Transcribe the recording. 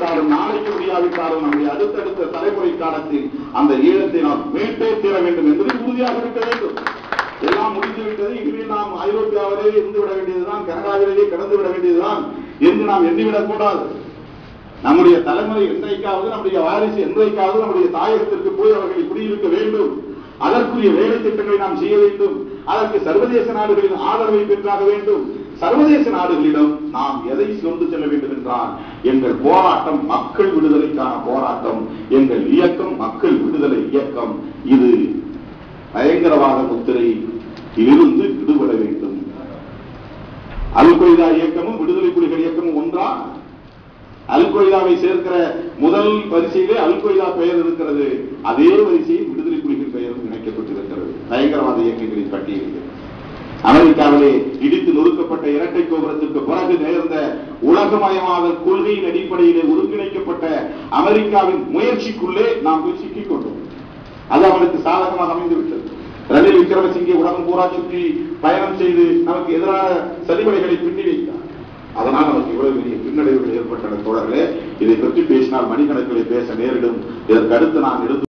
முடியாவிட்டாலும் நாளைக்கு முடியாவிட்டாலும் நம்முடைய அடுத்தடுத்த தலைமுறை காலத்தில் அந்த ஈழத்தை நாம் மீட்டே தீர வேண்டும் என்பதை உறுதியாக இருக்க வேண்டும். எல்லாம் முடிந்துவிட்டது இனிமேல் நாம் ஐரோப்பியாவிலே இருந்து விட வேண்டியதுதான் கனடாவிலேயே கடந்து விட வேண்டியதுதான் என்று நாம் எண்ணிவிடக் கூடாது. நம்முடைய தலைமுறை என்றைக்காவது நம்முடைய வாரிசு என்றைக்காவது நம்முடைய தாயகத்திற்கு போய் அவர்களை குடியிருக்க வேண்டும். அதற்குரிய வேலை திட்டங்களை நாம் செய்ய வேண்டும். அதற்கு சர்வதேச நாடுகளின் ஆதரவை பெற்றாக வேண்டும். சர்வதேச நாடுகளிடம் நாம் எதை கொண்டு செல்ல வேண்டும் என்றால் எங்கள் போராட்டம் மக்கள் விடுதலைக்கான போராட்டம் எங்கள் இயக்கம் மக்கள் விடுதலை இயக்கம். இது பயங்கரவாத முத்திரை இருந்து விடுபட வேண்டும். அல் கொய்தா இயக்கமும் விடுதலை புலிகள் இயக்கமும் ஒன்றா? அல் கொய்தாவை சேர்க்கிற முதல் வரிசையிலே அல் கொய்தா பெயர் இருக்கிறது. அதே வரிசையில் விடுதலை புலிகள் பெயரும் இணைக்கப்பட்டிருக்கிறது. பயங்கரவாத இயக்கங்களின் பட்டியலில். அமெரிக்காவிலே இடித்து நொறுக்கப்பட்ட இரட்டை கோபுரத்திற்கு பிறகு நேர்ந்த உலகமயமாதல் கொள்கையின் அடிப்படையிலே ஒருங்கிணைக்கப்பட்ட அமெரிக்காவின் முயற்சிக்குள்ளே நாம் போய் சிக்கிக் கொண்டோம். அது அவனுக்கு சாதகமாக அமைந்துவிட்டது. ரணில் விக்ரமசிங்கே உலகம் பூரா சுற்றி பயணம் செய்து நமக்கு எதிரான சதிவடைகளை பின்னி வைத்தார் அதனால் நமக்கு இவ்வளவு பெரிய பின்னடைவுகள் ஏற்பட்டன. தொடர்களே இதை பற்றி பேசினால் மணிக்கணக்கிலே பேச நேரிடும். இதற்கு அடுத்து நான் எடுத்து